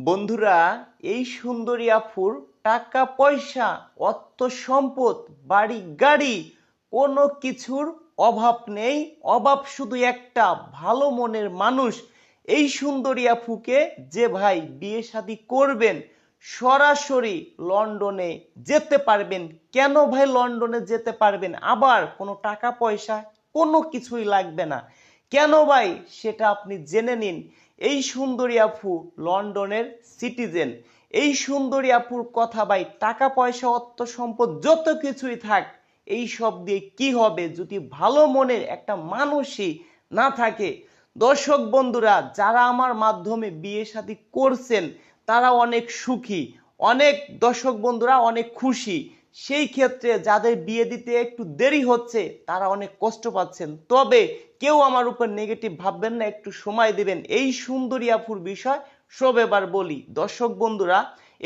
বন্ধুরা, এই সুন্দরী আফুর টাকা, পয়সা, অর্থ সম্পদ, বাড়ি, গাড়ি কোনো কিছুর অভাব নেই। অভাব শুধু একটা, ভালো মনের মানুষ। এই সুন্দরী আফুকে যে ভাই বিয়ে শাদী করবেন, সরাসরি লন্ডনে যেতে পারবেন। কেন ভাই লন্ডনে যেতে পারবেন? আবার কোনো টাকা, পয়সা কোনো কিছুই লাগবে না। কেন ভাই? সেটা আপনি জেনে নিন। এই সুন্দরী আপু লন্ডনের সিটিজেন। এই সুন্দরী আপুর কথা ভাই, টাকা, পয়সা, অর্থ, সম্পদ যত কিছুই থাক, এই সব দিয়ে কি হবে যদি ভালো মনের একটা মানুষই না থাকে? দর্শক বন্ধুরা, যারা আমার মাধ্যমে বিয়ে শাদী করছেন, তারা অনেক সুখী, অনেক দর্শক বন্ধুরা অনেক খুশি। সেই ক্ষেত্রে যাদের বিয়ে দিতে একটু দেরি হচ্ছে, তারা অনেক কষ্ট পাচ্ছেন। তবে কেউ আমার উপর নেগেটিভ ভাববেন না, একটু সময় দেবেন। এই সুন্দরী আফুর বিষয় সব এবার বলি। দর্শক বন্ধুরা,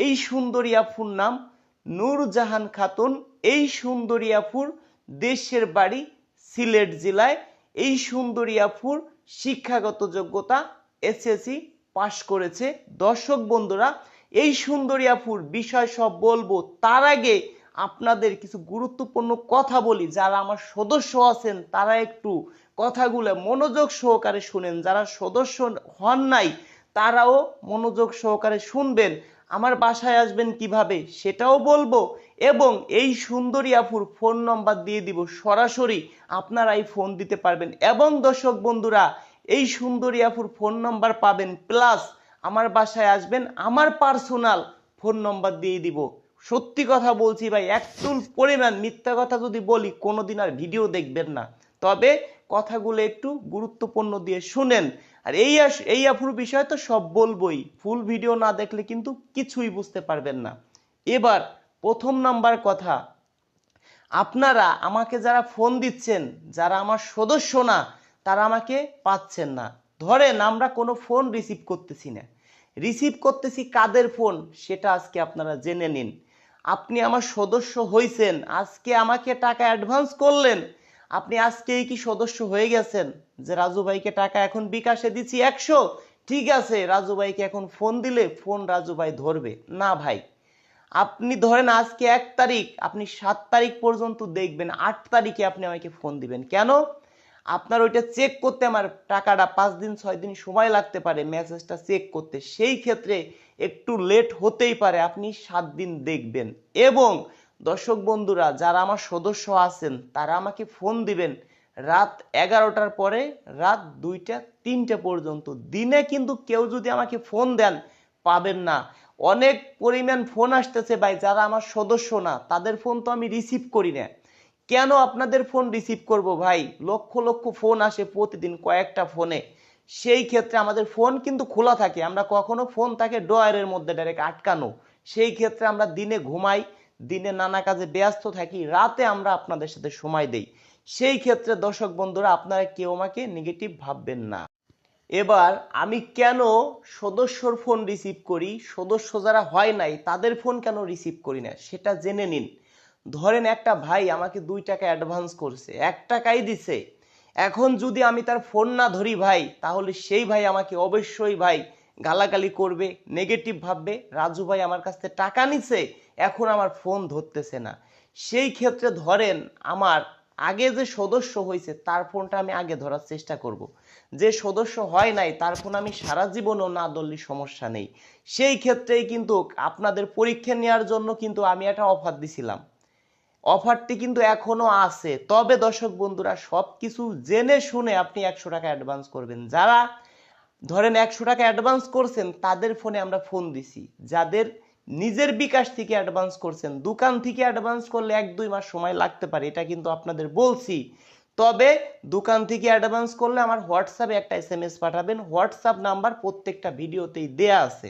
এই সুন্দরী আফুর নাম নূরজাহান খাতুন, এই সুন্দরী আফুর দেশের বাড়ি সিলেট জেলায়, এই সুন্দরী আফুর শিক্ষাগত যোগ্যতা এসএসসি পাশ করেছে। দর্শক বন্ধুরা, এই সুন্দরী আফুর বিষয় সব বলব। তার আগে আপনাদের কিছু গুরুত্বপূর্ণ কথা বলি। যারা আমার সদস্য আছেন, তারা একটু কথাগুলো মনোযোগ সহকারে শুনেন। যারা সদস্য হন নাই, তারাও মনোযোগ সহকারে শুনবেন। আমার বাসায় আসবেন কীভাবে সেটাও বলব এবং এই সুন্দরী আফুর ফোন নম্বর দিয়ে দিব সরাসরি আপনারাই ফোন দিতে পারবেন। এবং দর্শক বন্ধুরা, এই সুন্দরী আফুর ফোন নম্বর পাবেন প্লাস আমার বাসায় আসবেন আমার পার্সোনাল ফোন নম্বর দিয়ে দিব। সত্যি কথা বলছি ভাই, একটুল পরিমাণ মিথ্যা কথা যদি বলি, কোনোদিন আর ভিডিও দেখবেন না। তবে কথাগুলো একটু গুরুত্বপূর্ণ দিয়ে শুনেন। আর এই এই আফুর বিষয় তো সব বলবই। ফুল ভিডিও না দেখলে কিন্তু কিছুই বুঝতে পারবেন না। এবার প্রথম নাম্বার কথা, আপনারা আমাকে যারা ফোন দিচ্ছেন, যারা আমার সদস্য না, তারা আমাকে পাচ্ছেন না। ধরেন আমরা কোনো ফোন রিসিভ করতেছি না। রিসিভ করতেছি কাদের ফোন? সেটা আজকে আপনারা জেনে নিন। আপনি আমার সদস্য হইছেন, আজকে আমাকে টাকা অ্যাডভান্স করলেন আপনি আজকেই কি সদস্য হয়ে গেছেন? যে রাজু ভাইকে টাকা এখন বিকাশে দিচ্ছি একশো, ঠিক আছে, রাজু ভাইকে এখন ফোন দিলে ফোন রাজু ভাই ধরবে। না ভাই, আপনি ধরেন আজকে এক তারিখ, আপনি সাত তারিখ পর্যন্ত দেখবেন, আট তারিখে আপনি আমাকে ফোন দিবেন। কেন? আপনার ওইটা চেক করতে আমার টাকাটা পাঁচ দিন, ছয় দিন সময় লাগতে পারে মেসেজটা চেক করতে। সেই ক্ষেত্রে একটু লেট হতেই পারে, আপনি সাত দিন দেখবেন। এবং দর্শক বন্ধুরা, যারা আমার সদস্য আছেন, তারা আমাকে ফোন দিবেন রাত এগারোটার পরে, রাত দুইটা, তিনটে পর্যন্ত। দিনে কিন্তু কেউ যদি আমাকে ফোন দেন, পাবেন না। অনেক পরিমাণ ফোন আসতেছে ভাই, যারা আমার সদস্য না, তাদের ফোন তো আমি রিসিভ করি না। কেন আপনাদের ফোন রিসিভ করব ভাই? লক্ষ লক্ষ ফোন আসে প্রতিদিন কয়েকটা ফোনে। সেই ক্ষেত্রে আমাদের ফোন কিন্তু খোলা থাকে। আমরা কখনো ফোন থাকে ডয়ারের মধ্যে ডাইরেক্ট আটকানো। সেই ক্ষেত্রে আমরা দিনে ঘুমাই দিনে নানা কাজে ব্যস্ত থাকি, রাতে আমরা আপনাদের সাথে সময় দেই। সেই ক্ষেত্রে দর্শক বন্ধুরা, আপনারা কেউ আমাকে নেগেটিভ ভাববেন না। এবার আমি কেন সদস্যর ফোন রিসিভ করি? সদস্য যারা হয় নাই, তাদের ফোন কেন রিসিভ করি না? সেটা জেনে নিন। ধরেন একটা ভাই আমাকে দুই টাকা অ্যাডভান্স করছে, এক টাকাই দিছে। এখন যদি আমি তার ফোন না ধরি ভাই, তাহলে সেই ভাই আমাকে অবশ্যই ভাই গালাগালি করবে নেগেটিভ ভাববে। রাজু ভাই আমার কাছ থেকে টাকা নিছে এখন আমার ফোন ধরতেছে না। সেই ক্ষেত্রে ধরেন আমার আগে যে সদস্য হয়েছে তার ফোনটা আমি আগে ধরার চেষ্টা করব। যে সদস্য হয় নাই, তার ফোন আমি সারা জীবনও না ধরলে সমস্যা নেই। সেই ক্ষেত্রেই কিন্তু আপনাদের পরীক্ষা নেওয়ার জন্য কিন্তু আমি একটা অফার দিছিলাম। অফারটি কিন্তু এখনও আছে। তবে দর্শক বন্ধুরা সব কিছু জেনে শুনে আপনি একশো টাকা অ্যাডভান্স করবেন। যারা ধরেন একশো টাকা অ্যাডভান্স করছেন, তাদের ফোনে আমরা ফোন দিছি। যাদের নিজের বিকাশ থেকে অ্যাডভান্স করছেন। দোকান থেকে অ্যাডভান্স করলে এক, দুই মাস সময় লাগতে পারে, এটা কিন্তু আপনাদের বলছি। তবে দোকান থেকে অ্যাডভান্স করলে আমার হোয়াটসঅ্যাপে একটা এস এম এস পাঠাবেন। হোয়াটসঅ্যাপ নাম্বার প্রত্যেকটা ভিডিওতেই দেয়া আছে।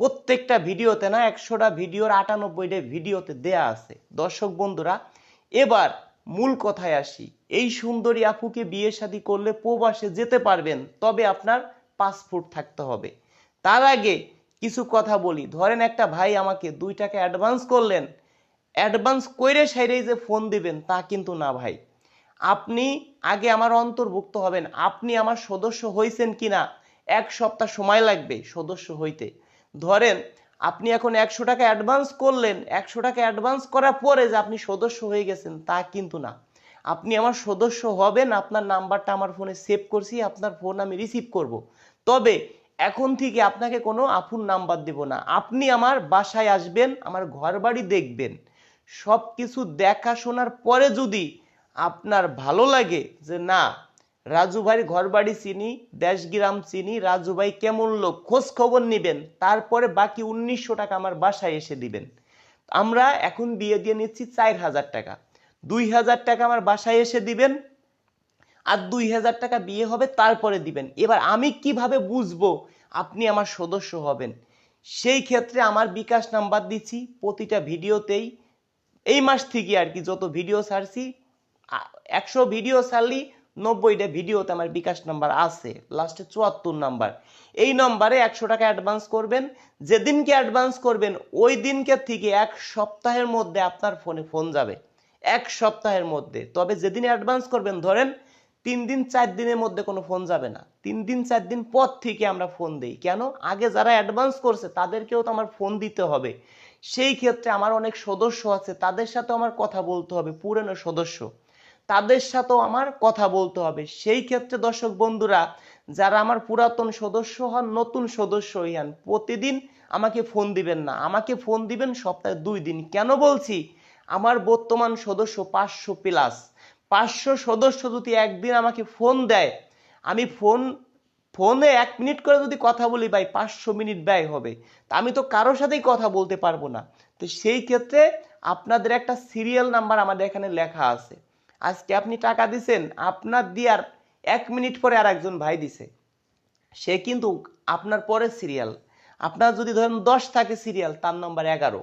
প্রত্যেকটা ভিডিওতে না একশোটা ভিডিওর আটানব্বইটা ভিডিওতে দেয়া আছে। দর্শক বন্ধুরা, এবার মূল কথায় আসি। এই সুন্দরী আপুকে বিয়ে শাদী করলে প্রবাসে যেতে পারবেন, তবে আপনার পাসপোর্ট থাকতে হবে। তার আগে কিছু কথা বলি। ধরেন একটা ভাই আমাকে দুই টাকা অ্যাডভান্স করলেন। অ্যাডভান্স কইরে সাইরেই যে ফোন দিবেন, তা কিন্তু না ভাই। আপনি আগে আমার অন্তর্ভুক্ত হবেন। আপনি আমার সদস্য হয়েছেন কিনা? এক সপ্তাহ সময় লাগবে সদস্য হইতে। ধরেন আপনি এখন একশো টাকা অ্যাডভান্স করলেন। একশো টাকা অ্যাডভান্স করার পরে যে আপনি সদস্য হয়ে গেছেন, তা কিন্তু না। আপনি আমার সদস্য হবেন, আপনার নাম্বারটা আমার ফোনে সেভ করছি, আপনার ফোন আমি রিসিভ করব। তবে এখন থেকে আপনাকে কোনো আপুর নাম্বার দেব না। আপনি আমার বাসায় আসবেন, আমার ঘর বাড়ি দেখবেন। সব কিছু দেখাশোনার পরে যদি আপনার ভালো লাগে যে, না, রাজু ভাইয়ের ঘর বাড়ি চিনি, দেশগ্রাম চিনি, রাজু ভাই কেমন লোক, খোঁজ খবর নিবেন, তারপরে বাকি উনিশশো টাকা আমার বাসায় এসে দিবেন। আমরা এখন বিয়ে দিয়ে নিচ্ছি চার হাজার টাকা। দুই হাজার টাকা আমার বাসায় এসে দিবেন আর দুই হাজার টাকা বিয়ে হবে, তারপরে দিবেন। এবার আমি কীভাবে বুঝব আপনি আমার সদস্য হবেন? সেই ক্ষেত্রে আমার বিকাশ নাম্বার দিচ্ছি প্রতিটা ভিডিওতেই। এই মাস থেকে আর কি যত ভিডিও ছাড়ছি একশো ভিডিও ছাড়লি নব্বইটা ভিডিওতে আমার বিকাশ নাম্বার আছে, লাস্টে চুয়াত্তর নাম্বার। এই নম্বরে একশো টাকা অ্যাডভান্স করবেন। যেদিনকে অ্যাডভান্স করবেন, ওই দিনকে থেকে এক সপ্তাহের মধ্যে আপনার ফোনে ফোন যাবে। এক সপ্তাহের মধ্যে। তবে যেদিন অ্যাডভান্স করবেন, ধরেন তিন দিন, চার দিনের মধ্যে কোনো ফোন যাবে না। তিন দিন, চার দিন পর থেকে আমরা ফোন দিই। কেন? আগে যারা অ্যাডভান্স করছে, তাদেরকেও তো আমার ফোন দিতে হবে। সেই ক্ষেত্রে আমার অনেক সদস্য আছে, তাদের সাথেও আমার কথা বলতে হবে, পুরনো সদস্য। তাদের সাথেও আমার কথা বলতে হবে। সেই ক্ষেত্রে দর্শক বন্ধুরা, যারা আমার পুরাতন সদস্য হন, নতুন সদস্য হন, প্রতিদিন আমাকে ফোন দিবেন না। আমাকে ফোন দিবেন সপ্তাহে দুই দিন। কেন বলছি? আমার বর্তমান সদস্য পাঁচশো প্লাস পাঁচশো সদস্য যদি একদিন আমাকে ফোন দেয়, আমি ফোন, ফোনে এক মিনিট করে যদি কথা বলি ভাই, পাঁচশো মিনিট ব্যয় হবে। তা আমি তো কারোর সাথেই কথা বলতে পারব না। তো সেই ক্ষেত্রে আপনাদের একটা সিরিয়াল নাম্বার আমাদের এখানে লেখা আছে। আজকে আপনি টাকা দিছেন, আপনার দিয়ার এক মিনিট পরে আর একজন ভাই দিছে। সে কিন্তু আপনার পরে সিরিয়াল আপনার যদি ধরেন দশ থাকে সিরিয়াল তার নম্বর এগারো।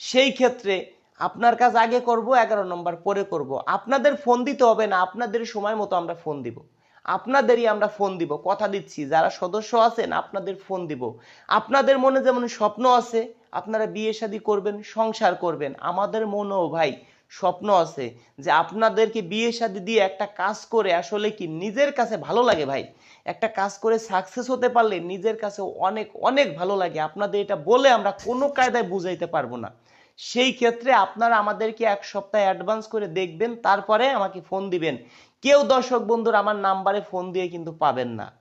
সেই ক্ষেত্রে আপনার কাজ আগে করব, এগারো নম্বর পরে করব। আপনাদের ফোন দিতে হবে না, আপনাদের সময় মতো আমরা ফোন দিব। আপনাদেরই আমরা ফোন দিব, কথা দিচ্ছি। যারা সদস্য আছেন, আপনাদের ফোন দিব। আপনাদের মনে যেমন স্বপ্ন আছে, আপনারা বিয়ে শাদি করবেন, সংসার করবেন। আমাদের মনেও ভাই স্বপ্ন আছে যে আপনাদেরকে বিয়ে শাদি দিয়ে একটা কাজ করে আসলে কি নিজের কাছে ভালো লাগে ভাই? একটা কাজ করে সাকসেস হতে পারলে নিজের কাছে অনেক অনেক ভালো লাগে। আপনাদের এটা বলে আমরা কোনো কায়দায় বুঝাইতে পারব না। সেই ক্ষেত্রে আপনারা আমাদেরকে এক সপ্তাহ অ্যাডভান্স করে দেখবেন, তারপরে আমাকে ফোন দিবেন। কেউ দর্শক বন্ধুর আমার নাম্বারে ফোন দিয়ে কিন্তু পাবেন না।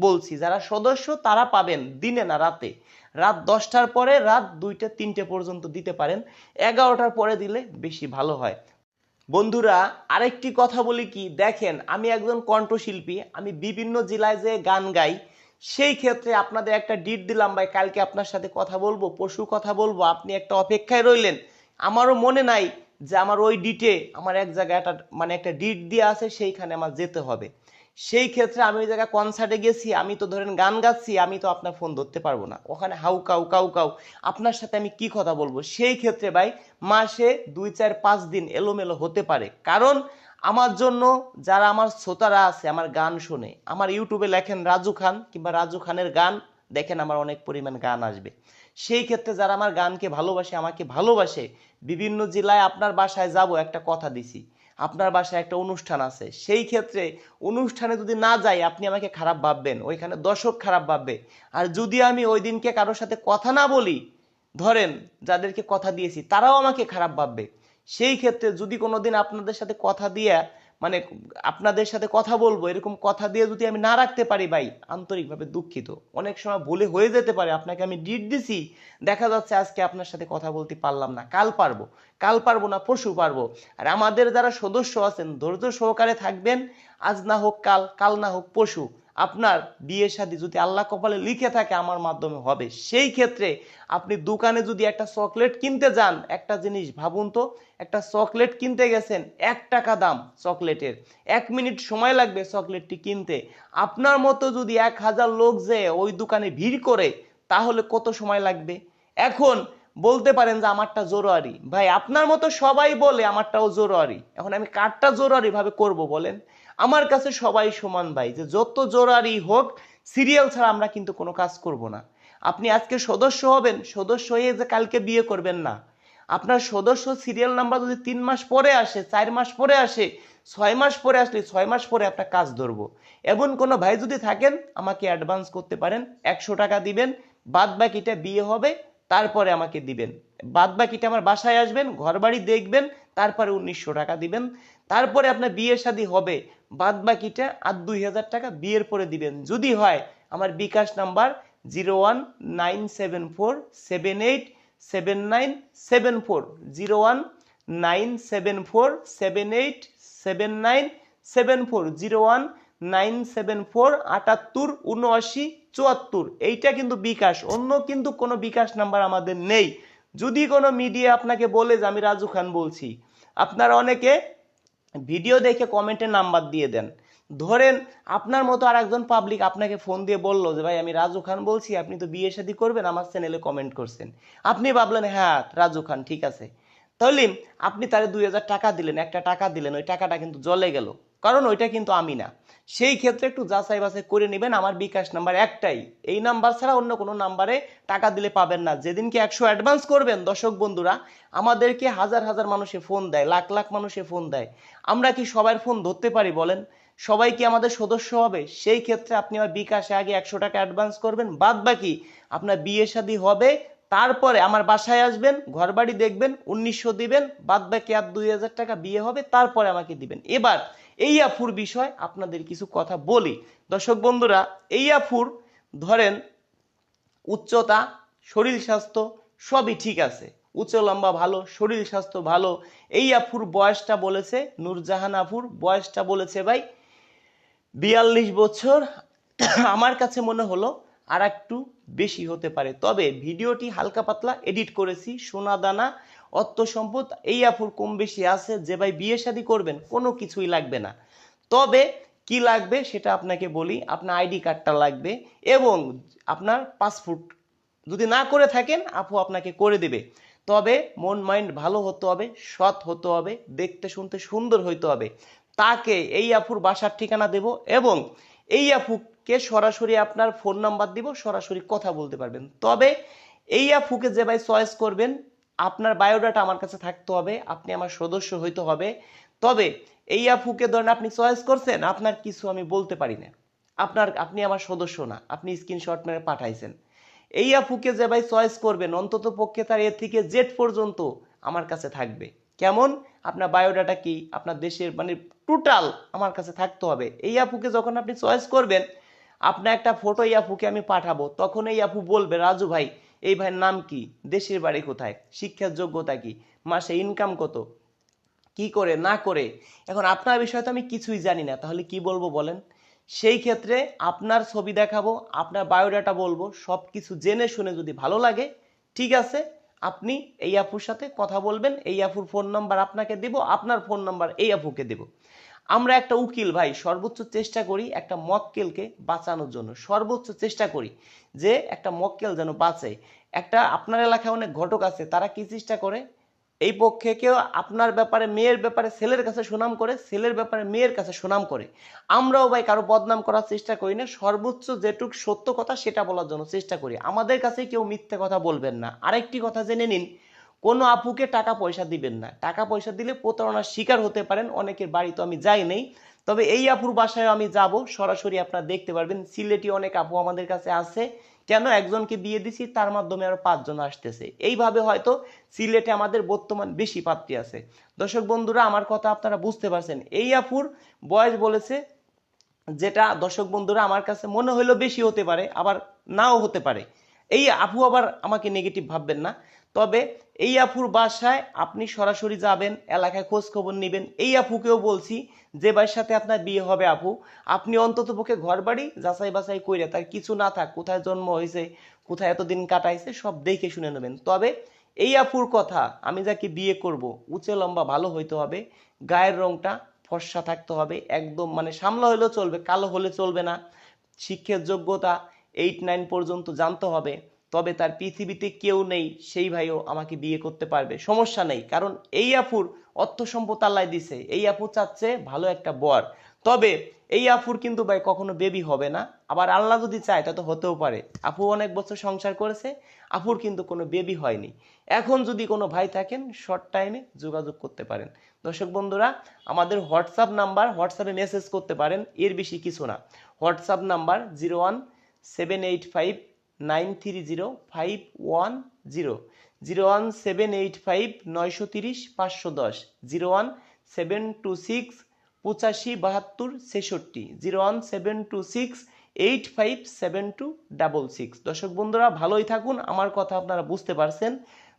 বলছি, যারা সদস্য তারা পাবেন দিনে না রাতে। রাত দশটার পরে রাত দুইটা, তিনটে পর্যন্ত দিতে পারেন। এগারোটার পরে দিলে বেশি ভালো হয়। বন্ধুরা, আরেকটি কথা বলি কি? দেখেন, আমি একজন কণ্ঠশিল্পী, আমি বিভিন্ন জেলায় যে গান গাই। সেই ক্ষেত্রে আপনাদের একটা ডিট দিলাম, ভাই, কালকে আপনার সাথে কথা বলব পশু কথা বলব, আপনি একটা অপেক্ষায় রইলেন। আমারও মনে নাই যে আমার ওই ডিটে আমার এক জায়গায় একটা মানে একটা ডিট দিয়ে আছে, সেইখানে আমার যেতে হবে। সেই ক্ষেত্রে আমি ওই জায়গায় কনসার্টে গেছি, আমি তো ধরেন গান গাচ্ছি, আমি তো আপনার ফোন ধরতে পারব না। ওখানে হাউ, কাউ কাউ কাউ, আপনার সাথে আমি কি কথা বলব? সেই ক্ষেত্রে, ভাই, মাসে দুই, চার, পাঁচ দিন এলোমেলো হতে পারে। কারণ আমার জন্য যারা আমার শ্রোতারা আছে, আমার গান শোনে, আমার ইউটিউবে লেখেন রাজু খান কিংবা রাজু খানের গান, দেখেন আমার অনেক পরিমাণ গান আসবে। সেই ক্ষেত্রে যারা আমার গানকে ভালোবাসে, আমাকে ভালোবাসে, বিভিন্ন জেলায় আপনার বাসায় যাব, একটা কথা দিছি। আপনার বাসায় একটা অনুষ্ঠান আছে। সেই ক্ষেত্রে অনুষ্ঠানে যদি না যাই, আপনি আমাকে খারাপ ভাববেন, ওইখানে দর্শক খারাপ ভাববে। আর যদি আমি ওই দিনকে কারোর সাথে কথা না বলি, ধরেন যাদেরকে কথা দিয়েছি, তারাও আমাকে খারাপ ভাববে। সেই ক্ষেত্রে যদি কোনোদিন আপনাদের সাথে কথা দিয়ে মানে আপনাদের সাথে কথা বলব, এরকম কথা দিয়ে যদি আমি না রাখতে পারি ভাই, আন্তরিকভাবে দুঃখিত। অনেক সময় ভুলে হয়ে যেতে পারে, আপনাকে আমি ডিট দিছি, দেখা যাচ্ছে আজকে আপনার সাথে কথা বলতে পারলাম না। কাল পারব কাল পারব না, পরশু পারব। আর আমাদের যারা সদস্য আছেন, ধৈর্য সহকারে থাকবেন, আজ না হোক কাল কাল না হোক পশু আপনার বিয়ে শাদী যদি আল্লাহ কপালে লিখে থাকে আমার মাধ্যমে হবে, সেই ক্ষেত্রে আপনি দোকানে যদি একটা চকলেট কিনতে যান, একটা জিনিস ভাবুন তো, একটা চকলেট কিনতে গেছেন, এক টাকা দাম চকলেটের। এক মিনিট সময় লাগবে চকলেটটি কিনতে। আপনার মতো যদি এক হাজার লোক যে ওই দোকানে ভিড় করে, তাহলে কত সময় লাগবে? এখন বলতে পারেন যে আমারটা জোরারি। ভাই, আপনার মতো সবাই বলে আমারটাও জোরারি। এখন আমি কারটা জোরারি ভাবে করব বলেন। আমার কাছে সবাই সমান ভাই, যে যত জোরারি হোক সিরিয়াল ছাড়া আমরা কিন্তু কোনো কাজ করব না। আপনি আজকে সদস্য হবেন, সদস্য হয়ে যে কালকে বিয়ে করবেন না। আপনার সদস্য সিরিয়াল নাম্বার যদি তিন মাস পরে আসে, চার মাস পরে আসে, ছয় মাস পরে আসলে ছয় মাস পরে আপনার কাজ ধরবো। এমন কোনো ভাই যদি থাকেন, আমাকে অ্যাডভান্স করতে পারেন, একশো টাকা দিবেন, বাদ বাকিটা বিয়ে হবে, তারপরে আমাকে দিবেন। বাদ বাকিটা আমার বাসায় আসবেন ঘর বাড়ি দেখবেন, তারপরে উনিশশো টাকা দিবেন। তারপরে আপনার বিয়ে শাদী হবে বাদ বাকিটা আর দুই হাজার টাকা বিয়ের পরে দিবেন। যদি হয়, আমার bKash number zero one nine seven four seven eight seven nine seven four. Zero one nine seven four seven eight seven nine seven four. Zero one nine seven four আটাত্তর উনআশি চুয়াত্তর। এইটা কিন্তু বিকাশ, অন্য কিন্তু কোনো বিকাশ নাম্বার আমাদের নেই। যদি কোনো মিডিয়া আপনাকে বলে যে, আমি রাজু খান বলছি। আপনারা অনেকে ভিডিও দেখে কমেন্টে নাম্বার দিয়ে দেন। ধরেন আপনার মতো আর একজন পাবলিক আপনাকে ফোন দিয়ে বলল যে, ভাই, আমি রাজু খান বলছি, আপনি তো বিয়ে শাদি করবেন, আমার চ্যানেলে কমেন্ট করছেন। আপনি ভাবলেন হ্যাঁ রাজু খান, ঠিক আছে। তাহলে আপনি তাহলে দুই হাজার টাকা দিলেন, একটা টাকা দিলেন, ওই টাকাটা কিন্তু জলে গেল। কারণ ওইটা কিন্তু আমি না। সেই ক্ষেত্রে একটু যাচাই বাছাই করে নেবেন আমার বিকাশ নাম্বার একটাই। এই নাম্বার ছাড়া অন্য কোনো নাম্বারে টাকা দিলে পাবেন না। যেদিনকে একশো অ্যাডভান্স করবেন, দর্শক বন্ধুরা, আমাদেরকে হাজার হাজার মানুষে ফোন দেয়, লাখ লাখ মানুষে ফোন দেয়। আমরা কি সবার ফোন ধরতে পারি বলেন? সবাই কি আমাদের সদস্য হবে? সেই ক্ষেত্রে আপনি আমার বিকাশে আগে একশো টাকা অ্যাডভান্স করবেন বাদ বাকি আপনার বিয়ে শাদী হবে, তারপরে আমার বাসায় আসবেন ঘর বাড়ি দেখবেন, উনিশশো দিবেন বাদ বাকি আর দুই হাজার টাকা বিয়ে হবে, তারপরে আমাকে দিবেন। এবার এই আফুর বিষয় আপনাদের কিছু কথা বলি। দর্শক বন্ধুরা, এই আফুর ধরেন উচ্চতা, শরীর স্বাস্থ্য সবই ঠিক আছে। উচ্চ লম্বা ভালো, শরীর স্বাস্থ্য ভালো। এই আফুর বয়সটা বলেছে নূরজাহান আফুর। বয়সটা বলেছে ভাই বিয়াল্লিশ বছর। আমার কাছে মনে হলো আর একটু বেশি হতে পারে। তবে ভিডিওটি হালকা পাতলা এডিট করেছি, সোনা দানা অর্থ সম্পদ এই আফুর কম বেশি আছে, যে ভাই বিয়ে শাদী করবেন, কোনো কিছুই লাগবে না। তবে কি লাগবে সেটা আপনাকে বলি, আপনার আইডি কার্ডটা লাগবে এবং আপনার পাসপোর্ট। যদি না করে থাকেন, আপু আপনাকে করে দেবে। তবে মন মাইন্ড ভালো হতে হবে, সৎ হতে হবে, দেখতে শুনতে সুন্দর হইতে হবে। তাকে এই আফুর বাসার ঠিকানা দেব এবং এই আফুকে সরাসরি আপনার ফোন নাম্বার দিব, সরাসরি কথা বলতে পারবেন। তবে এই আফুকে যে ভাই চয়েস করবেন আপনার বায়োডাটা আমার কাছে থাকতে হবে, আপনি আমার সদস্য হইতে হবে। তবে এই আপুকে ধরেন আপনি চয়েস করছেন, আপনার কিছু আমি বলতে পারি না। আপনার, আপনি আমার সদস্য না, আপনি স্ক্রিনশট মেরে পাঠাইছেন। এই আপুকে যে ভাই চয়েস করবেন, অন্তত পক্ষে তার এ থেকে জেড পর্যন্ত আমার কাছে থাকবে। কেমন? আপনার বায়োডাটা কি? আপনার দেশের মানে টোটাল আমার কাছে থাকতে হবে। এই আপুকে যখন আপনি চয়েস করবেন, আপনার একটা ফটো এই আপুকে আমি পাঠাবো, তখন এই আপু বলবে, রাজু ভাই এই ভাইয়ের নাম কি? দেশের বাড়ি কোথায়? শিক্ষার যোগ্যতা কি? মাসে ইনকাম কত? কি করে, না করে? এখন আপনার বিষয়ে তো আমি কিছুই জানি না। তাহলে কি বলব বলেন? সেই ক্ষেত্রে আপনার ছবি দেখাবো, আপনার বায়োডাটা বলব সব কিছু জেনে শুনে যদি ভালো লাগে, ঠিক আছে, আপনি এই আপুর সাথে কথা বলবেন, এই আপুর ফোন নাম্বার আপনাকে দেব, আপনার ফোন নাম্বার এই আপুকে দেব। আমরা একটা উকিল ভাই, সর্বোচ্চ চেষ্টা করি একটা মক্কেলকে বাঁচানোর জন্য। সর্বোচ্চ চেষ্টা করি যে একটা মক্কেল যেন বাঁচে। একটা আপনার এলাকায় অনেক ঘটক আছে, তারা কি চেষ্টা করে? এই পক্ষে কেউ আপনার ব্যাপারে, মেয়ের ব্যাপারে ছেলের কাছে সুনাম করে, ছেলের ব্যাপারে মেয়ের কাছে সুনাম করে। আমরাও ভাই কারও বদনাম করার চেষ্টা করি না, সর্বোচ্চ যেটুক সত্য কথা সেটা বলার জন্য চেষ্টা করি। আমাদের কাছে কেউ মিথ্যে কথা বলবেন না। আরেকটি কথা জেনে নিন কোনো আপুকে টাকা পয়সা দিবেন না। টাকা পয়সা দিলে প্রতারণার শিকার হতে পারেন, অনেকের বাড়ি তো আমি যাই নেই। তবে এই আপুর বাসায় আমি যাব, সরাসরি আপনারা দেখতে পারবেন, সিলেটি অনেক আপু আমাদের কাছে আছে। কেন? একজনকে বিয়ে দিছি, তার মাধ্যমে আরও পাঁচজন আসতেছে। এইভাবে হয়তো সিলেটে আমাদের বর্তমান বেশি পাত্রী আছে। দর্শক বন্ধুরা, আমার কথা আপনারা বুঝতে পারছেন। এই আপুর বয়স বলেছে যেটা, দর্শক বন্ধুরা, আমার কাছে মনে হইল বেশি হতে পারে, আবার নাও হতে পারে। এই আপু আবার আমাকে নেগেটিভ ভাববেন না। তবে এই আপুর বাসায় আপনি সরাসরি যাবেন, এলাকায় খোঁজ খবর নেবেন। এই আপুকেও বলছি, যে ভাইয়ের সাথে আপনার বিয়ে হবে আপু আপনি অন্তত পক্ষে ঘর বাড়ি যাচাই বাছাই করে তার কিছু না থাক, কোথায় জন্ম হয়েছে, কোথায় এতদিন কাটাইছে, সব দেখে শুনে নেবেন। তবে এই আপুর কথা, আমি যাকে বিয়ে করব, উঁচে লম্বা ভালো হইতে হবে, গায়ের রংটা ফর্সা থাকতে হবে, একদম মানে সামলা হলেও চলবে, কালো হলে চলবে না, শিক্ষার যোগ্যতা এইট নাইন পর্যন্ত জানতে হবে। তবে তার পৃথিবীতে কেউ নেই, সেই ভাইও আমাকে বিয়ে করতে পারবে। সমস্যা নেই, কারণ এই আপুর অর্থ সম্পদ আল্লাহ দিছে। এই আপু চাচ্ছে ভালো একটা বর। তবে এই আফুর কিন্তু ভাই কখনো বেবি হবে না। আবার আল্লাহ যদি চায় তা তো হতেও পারে। আপু অনেক বছর সংসার করেছে আপুর কিন্তু কোনো বেবি হয়নি। এখন যদি কোনো ভাই থাকেন শর্ট টাইমে যোগাযোগ করতে পারেন। দর্শক বন্ধুরা, আমাদের হোয়াটসঅ্যাপ নাম্বার, হোয়াটসঅ্যাপে মেসেজ করতে পারেন, এর বেশি কিছু না। WhatsApp number zero one seven eight five nine three zero five one zero zero one seven eight five নয়শো তিরিশ পাঁচশো দশ, zero one seven two six পঁচাশি বাহাত্তর ছেষট্টি, zero one seven two six eight five seven two double six. দর্শক বন্ধুরা, ভালোই থাকুন, আমার কথা আপনারা বুঝতে পারছেন।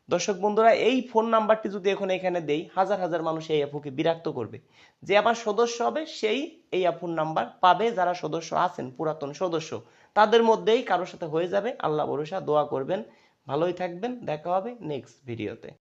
দর্শক বন্ধুরা, এই ফোন নাম্বারটি যদি এখন এখানে দেই, হাজার হাজার মানুষ এই অ্যাপুকে বিরক্ত করবে। যে আমার সদস্য হবে, সেই এই অ্যাপুর নাম্বার পাবে, যারা সদস্য আছেন, পুরাতন সদস্য। তাদের মধ্যেই কারোর সাথে হয়ে যাবে। আল্লাহ ভরসা, দোয়া করবেন। ভালোই থাকবেন। দেখা হবে নেক্সট ভিডিওতে